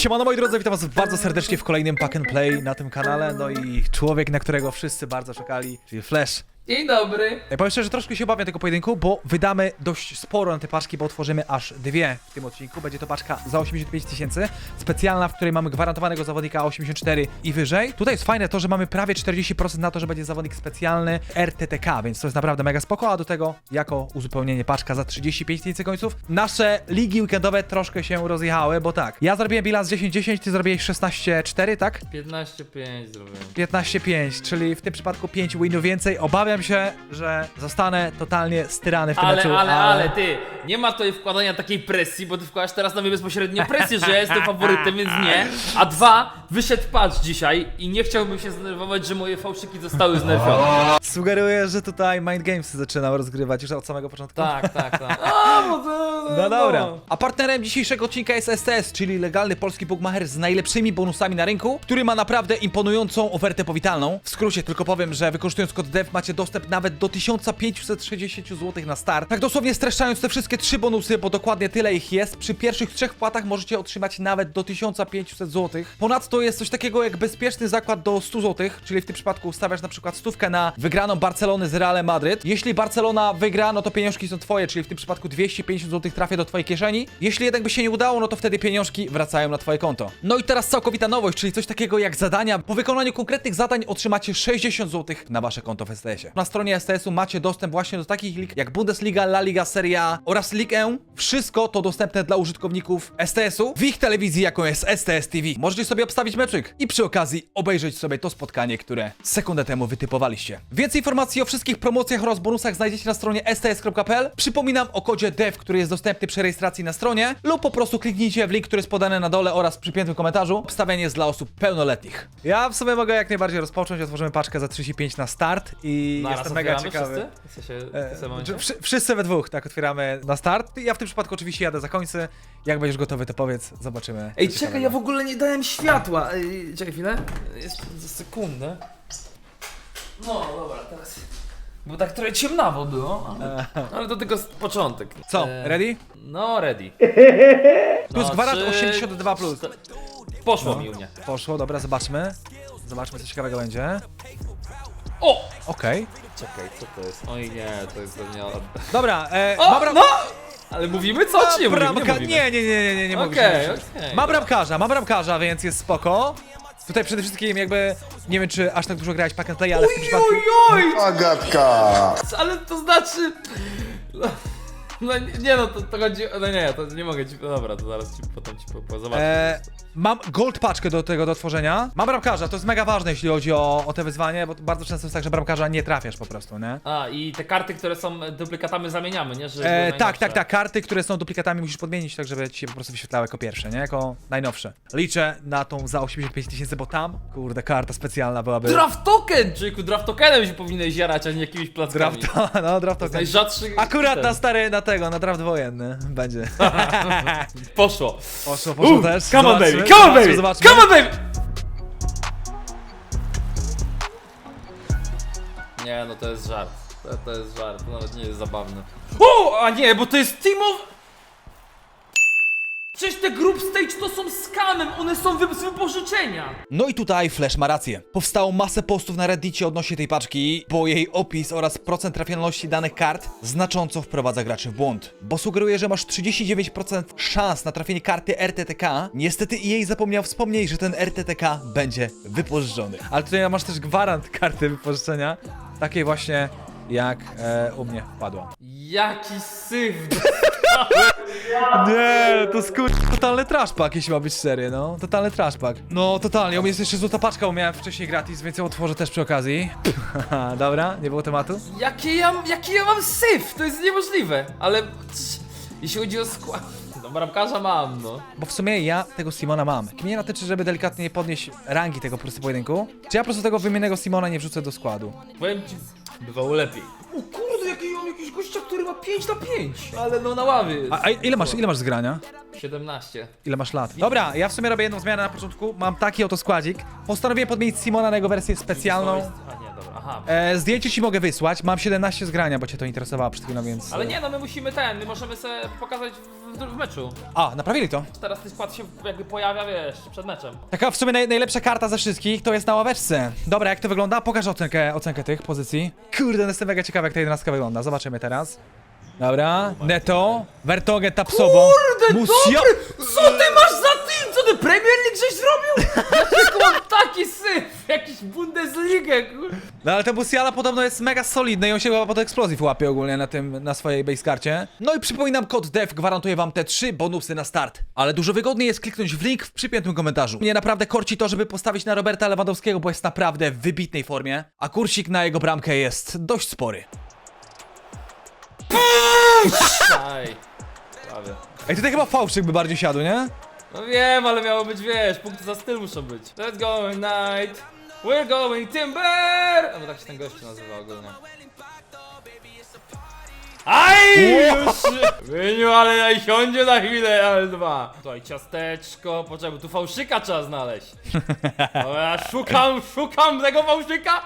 Siemano moi drodzy, witam was bardzo serdecznie w kolejnym Pack and Play na tym kanale. No i człowiek, na którego wszyscy bardzo czekali, czyli Flash. Dzień dobry. Ja powiem szczerze, że troszkę się obawiam tego pojedynku, bo wydamy dość sporo na te paczki, bo otworzymy aż dwie w tym odcinku. Będzie to paczka za 85 tysięcy, specjalna, w której mamy gwarantowanego zawodnika 84 i wyżej. Tutaj jest fajne to, że mamy prawie 40% na to, że będzie zawodnik specjalny RTTK, więc to jest naprawdę mega spoko, a do tego jako uzupełnienie paczka za 35 tysięcy końców. Nasze ligi weekendowe troszkę się rozjechały, bo tak, ja zrobiłem bilans 10-10, ty zrobiłeś 16-4, tak? 15-5 zrobiłem. 15-5, czyli w tym przypadku 5 winów więcej. Obawiam się, że zostanę totalnie styrany w tym Ale, meczu. ale, ale, ty, nie ma tutaj wkładania takiej presji, bo ty wkładasz teraz na mnie bezpośrednio presję, że ja jestem faworytem, więc nie. A dwa, wyszedł patch dzisiaj i nie chciałbym się zdenerwować, że moje fałszyki zostały znerfione. Sugeruję, że tutaj Mind Games zaczynał rozgrywać już od samego początku. Tak, tak, tak. A, bo to, No dobra. A partnerem dzisiejszego odcinka jest STS, czyli legalny polski bookmacher z najlepszymi bonusami na rynku, który ma naprawdę imponującą ofertę powitalną. W skrócie tylko powiem, że wykorzystując kod DEV macie dostęp nawet do 1560 zł na start. Tak dosłownie streszczając te wszystkie trzy bonusy, bo dokładnie tyle ich jest, przy pierwszych trzech wpłatach możecie otrzymać nawet do 1500 zł. Ponadto jest coś takiego jak bezpieczny zakład do 100 zł, czyli w tym przypadku ustawiasz na przykład stówkę na wygraną Barcelony z Realem Madryt. Jeśli Barcelona wygra, no to pieniążki są twoje, czyli w tym przypadku 250 zł trafia do twojej kieszeni. Jeśli jednak by się nie udało, no to wtedy pieniążki wracają na twoje konto. No i teraz całkowita nowość, czyli coś takiego jak zadania. Po wykonaniu konkretnych zadań otrzymacie 60 zł na wasze konto w STS-ie. Na stronie STS-u macie dostęp właśnie do takich lig jak Bundesliga, La Liga, Serie A oraz Ligue 1. Wszystko to dostępne dla użytkowników STS-u w ich telewizji, jaką jest STS TV. Możecie sobie obstawić meczyk i przy okazji obejrzeć sobie to spotkanie, które sekundę temu wytypowaliście. Więcej informacji o wszystkich promocjach oraz bonusach znajdziecie na stronie sts.pl. Przypominam o kodzie DEV, który jest dostępny przy rejestracji na stronie lub po prostu kliknijcie w link, który jest podany na dole oraz w przypiętym komentarzu. Obstawianie jest dla osób pełnoletnich. Ja w sumie mogę jak najbardziej rozpocząć. Otworzymy paczkę za 35 na start i Naraz jestem mega otwieramy ciekawy. Wszyscy? W sensie, E, w tym momencie? wszy- wszyscy we dwóch, tak, otwieramy na start. Ja w tym przypadku oczywiście jadę za końcy. Jak będziesz gotowy, to powiedz, zobaczymy. Ej, czekaj, ja w ogóle nie dałem światła. Ej, czekaj chwilę. Jest za sekundę. No, dobra, teraz. Bo tak trochę ciemnawo było, ale, ale to tylko s- początek. Co, E, ready? No, ready. Plus No, gwarant trzy, 82 plus. Poszło mi u mnie. Poszło, dobra, zobaczmy. Zobaczmy, co ciekawego będzie. O! Okej. Czekaj, co to jest? Oj nie, to jest pewnie... Dobra, e, O, mam bram... no! Ale mówimy co, czy nie mówimy? Nie bramka... mówimy. Nie, nie, nie, nie, nie, nie mówisz, Okej, nie mówisz. okej. Mam bramkarza, mam bramkarza, więc jest spoko. Tutaj przede wszystkim jakby, nie wiem czy aż tak dużo grałeś pack and play, ale w tym przypadku... Oj, oj! Agatka! Ale to znaczy... No nie, nie no, to, to chodzi... No nie, to nie mogę ci... No dobra, to zaraz ci potem ci po, po zobaczę. E, mam gold paczkę do tego do tworzenia. Mam bramkarza, to jest mega ważne, jeśli chodzi o, o te wyzwanie, bo bardzo często jest tak, że bramkarza nie trafiasz po prostu, nie? A, i te karty, które są duplikatami zamieniamy, nie? Że E, były tak, najnowsze. tak, tak. Karty, które są duplikatami musisz podmienić, tak żeby ci się po prostu wyświetlały jako pierwsze, nie? Jako najnowsze. Liczę na tą za 85 tysięcy, bo tam, kurde, karta specjalna byłaby. Draft token! Czyku, draft tokenem się powinieneś jarać, a nie jakimiś plackami. Draft, no, draft token. Najrzadszy... Akurat ten. na stary, na tego, na draft wojenny będzie. Poszło. Poszło, poszło Uh, też. Come on Zobaczmy, baby, come on baby, zobaczmy. come on baby! Nie, no to jest żart. To, to jest żart, to nawet nie jest zabawne. O, a nie, bo to jest Team of... Przecież te group stage to są skamem, one są wy z wypożyczenia. No i tutaj Flash ma rację. Powstało masę postów na Reddicie odnośnie tej paczki, bo jej opis oraz procent trafialności danych kart znacząco wprowadza graczy w błąd. Bo sugeruje, że masz 39% szans na trafienie karty RTTK. Niestety jej zapomniał wspomnieć, że ten RTTK będzie wypożyczony. Ale tutaj masz też gwarant karty wypożyczenia, takiej właśnie jak e, u mnie wpadła. Jaki syf. Nie, to skur... Totalny trashpack, jeśli ma być szczery, no. Totalny trashpack. No, totalnie. U mnie jest jeszcze złota paczka, bo miałem wcześniej gratis, więc ją otworzę też przy okazji. Dobra, nie było tematu? Jakie ja, jaki ja mam syf, to jest niemożliwe. Ale jeśli chodzi o skład... No bramkarza mam, no. Bo w sumie ja tego Simona mam. Mnie natyczy, żeby delikatnie nie podnieść rangi tego po prostu pojedynku. Czy ja po prostu tego wymiennego Simona nie wrzucę do składu? Powiem ci, bywało lepiej. O kurde, gościa, który ma 5 na 5. Ale no na ławie jest. A, a ile masz, ile masz zgrania? 17. Ile masz lat? Dobra, ja w sumie robię jedną zmianę na początku. Mam taki oto składzik. Postanowiłem podmienić Simona na jego wersję specjalną. Aha. E, zdjęcie ci mogę wysłać, mam 17 zgrania, bo cię to interesowało przed chwilą, więc... Ale nie, no my musimy ten, my możemy sobie pokazać w, w, w meczu. A, naprawili to. Teraz ten skład się jakby pojawia, wiesz, przed meczem. Taka w sumie naj, najlepsza karta ze wszystkich to jest na ławeczce. Dobra, jak to wygląda? Pokaż ocenkę, ocenkę tych pozycji. Kurde, jestem mega ciekawy jak ta jedenastka wygląda. Zobaczymy teraz. Dobra, Neto, Vertogen, Tapsobo. Musia... Co ty masz za team? Co ty Premier League żeś zrobił? Dlaczego mam taki syf? Jakiś Bundesligę, kur... No ale ten Musiala podobno jest mega solidny i on się chyba pod eksplozji łapie ogólnie na tym, na swojej base karcie. No i przypominam, kod DEF gwarantuje wam te trzy bonusy na start. Ale dużo wygodniej jest kliknąć w link w przypiętym komentarzu. Mnie naprawdę korci to, żeby postawić na Roberta Lewandowskiego, bo jest naprawdę w wybitnej formie, a kursik na jego bramkę jest dość spory. Aj. Prawie. Ej, tutaj chyba fałszyk by bardziej siadł, nie? No wiem, ale miało być, wiesz, punkty za styl muszą być. Let's go night. We're going timber! No bo tak się ten gościu nazywa ogólnie. Aj! Już! Wyniu, ale najsiądzie na chwilę, L2. Tutaj ciasteczko, poczekaj, bo tu fałszyka trzeba znaleźć. No ja szukam, szukam tego fałszyka.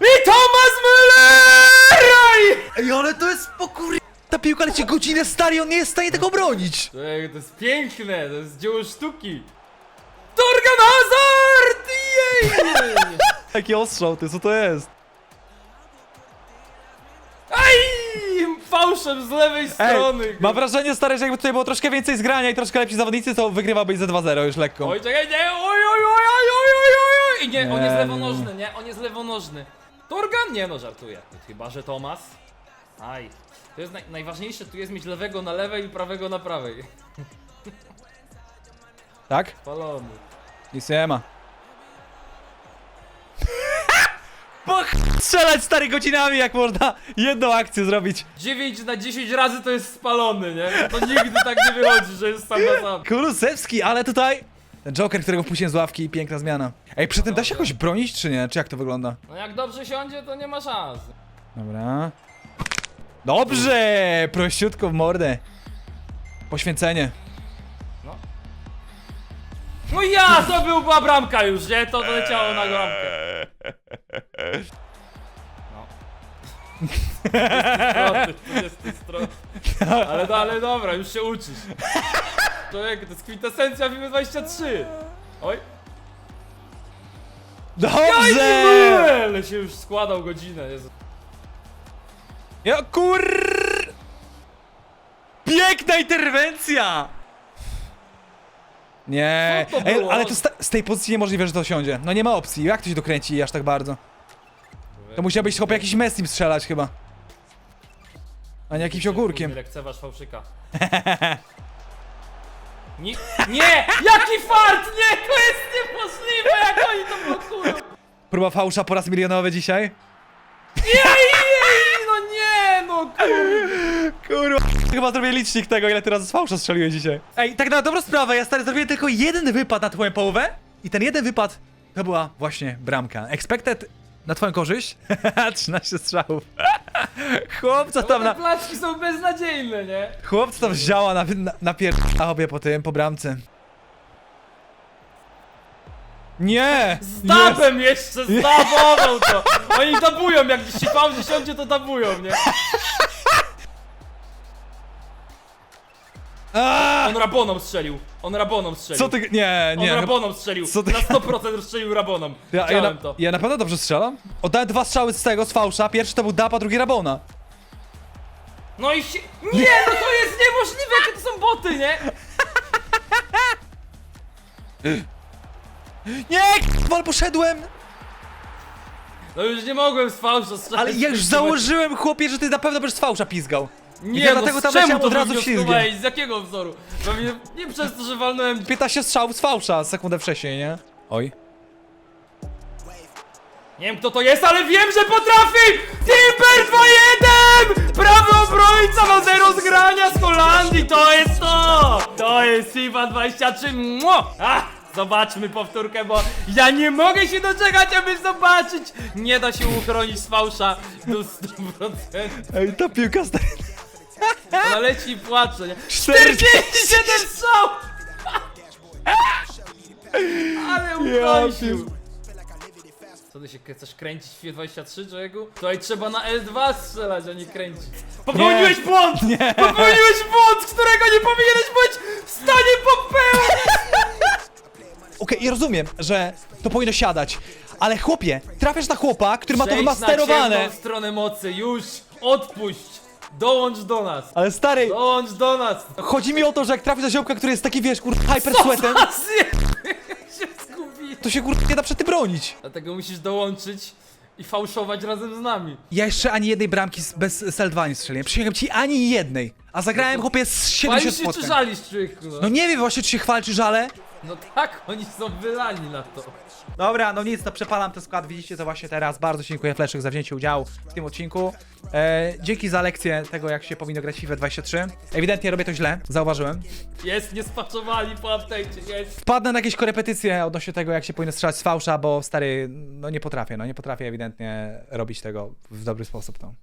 I Thomas Müller! Aj! Ej, ale to jest pokur... Ta piłka leci godzinę stary, on nie jest w stanie tego bronić. Ej, To jest piękne, to jest dzieło sztuki. Torgan Hazard! Jej! Jaki ostrzał, ty, co to jest? Aj! Fałszem z lewej Ej, strony. mam wrażenie, stary, że jakby tutaj było troszkę więcej zgrania i troszkę lepsi zawodnicy, to wygrywałbyś ze 2-0 już lekko. Oj, czekaj, nie! Oj, oj, oj, oj, oj, oj, oj, oj! I nie, on jest lewonożny, nie? On jest lewonożny. Torgan? Nie no, żartuję. Chyba, że Tomas. Aj. To jest naj, najważniejsze, tu jest mieć lewego na lewej i prawego na prawej. Tak? Palony. Nic nie ma. Bo strzelać stary godzinami, jak można jedną akcję zrobić. 9 na 10 razy to jest spalony, nie? To nigdy tak nie wychodzi, że jest sam na sam. Kulusewski, ale tutaj... Ten Joker, którego wpuściłem z ławki, piękna zmiana. Ej, przy tym da się jakoś bronić, czy nie? Czy jak to wygląda? No jak dobrze siądzie, to nie ma szans. Dobra. Dobrze! Prościutko w mordę. Poświęcenie. No. No ja, to był była bramka już, nie? To leciało na bramkę. No. Stroty, 20 strony. Ale, no, ale dobra, już się uczysz. Człowiek, to jest kwintesencja FIFA 23. Oj. Dobrze! Ale się już składał godzinę, Jezu. Ja kur... Piękna interwencja! Nie, Co to Ej, było? ale to sta- z tej pozycji niemożliwe, że to siądzie. No nie ma opcji, jak to się dokręci aż tak bardzo? To musiałbyś chłopie jakiś Messi strzelać chyba. A nie jakimś ogórkiem. Lekceważ fałszyka. Nie, nie! Jaki fart! Nie! To jest niemożliwe! Jak oni to blokują! Próba fałsza po raz milionowy dzisiaj. No nie! No kurde! Kurwa, chyba zrobię licznik tego, ile ty razy z fałsza strzeliłeś dzisiaj. Ej, tak na dobrą sprawę, ja stary zrobiłem tylko jeden wypad na twoją połowę i ten jeden wypad to była właśnie bramka. Expected na twoją korzyść? 13 strzałów. Chłopca Tam tam te na... placzki są beznadziejne, nie? Chłopca tam wzięła na, na, na pier... obie po tym, po bramce. Nie! Z dabem jeszcze, zdabował to! Oni dabują, jak gdzieś się fałszy siądzie, to dabują, nie? Aaa! On Rabonom strzelił. On Rabonom strzelił. Co ty... Nie, On nie. Rabonom strzelił. Co ty- Na 100% strzelił Rabonom. Ja, ja, na, to. ja na pewno dobrze strzelam. Oddałem dwa strzały z tego, z fałsza. Pierwszy to był Dapa, drugi Rabona. No i się... Nie, no to jest niemożliwe, jakie to są boty, nie? Nie, k***wal, poszedłem! No już nie mogłem z fałsza strzelać. Ale ja już założyłem, chłopie, że ty na pewno będziesz z fałsza pizgał. Nie, ja no dlatego z tam czemu leciałem to od razu ślizgiem. Z jakiego wzoru? Pewnie nie przez to, że walnąłem 15 strzałów z fałsza, sekundę wcześniej, nie? Oj. Nie wiem kto to jest, ale wiem, że potrafi! Timber 2-1! Prawy obrońca ma zero zgrania z Holandii, to jest to! To jest FIFA 23, Mua! Ach, zobaczmy powtórkę, bo ja nie mogę się doczekać, aby zobaczyć! Nie da się uchronić z fałsza do 100%. Ej, ta piłka stary. Ona leci i płacze, nie? 47 strzał! Ale ukąsił! Co ty się chcesz kręcić w FIFA 23, człowieku? Tutaj trzeba na L2 strzelać, a nie kręcić. Popełniłeś błąd! Nie. Popełniłeś błąd, którego nie powinieneś być w stanie popełnić! Okej, ja rozumiem, że to powinno siadać, ale chłopie, trafiasz na chłopa, który ma to Przejdź na wymasterowane. ciemną stronę mocy, już! Odpuść! Dołącz do nas! Ale stary, Dołącz do nas! chodzi mi o to, że jak trafisz na ziomka, który jest taki, wiesz, kur... hyper sweatem, się zgubi. to się kur... nie da przed tym bronić. Dlatego musisz dołączyć i fałszować razem z nami. Ja jeszcze ani jednej bramki z- bez SL2 nie strzeliłem. Przysięgam ci ani jednej. A zagrałem chłopie z 70 Chwalisz się czy spotkań. żalisz, człowieku? No nie wiem właśnie, czy się chwal, czy żale. No tak, oni są wylani na to. Dobra, no nic, to przepalam ten skład, widzicie to właśnie teraz. Bardzo dziękuję Fleszek za wzięcie udziału w tym odcinku. E, dzięki za lekcję tego, jak się powinno grać FIFA 23. Ewidentnie robię to źle, zauważyłem. Jest, nie spaczowali po update'cie, jest. Wpadnę na jakieś korepetycje odnośnie tego, jak się powinno strzelać z fałsza, bo stary, no nie potrafię, no nie potrafię ewidentnie robić tego w dobry sposób, no.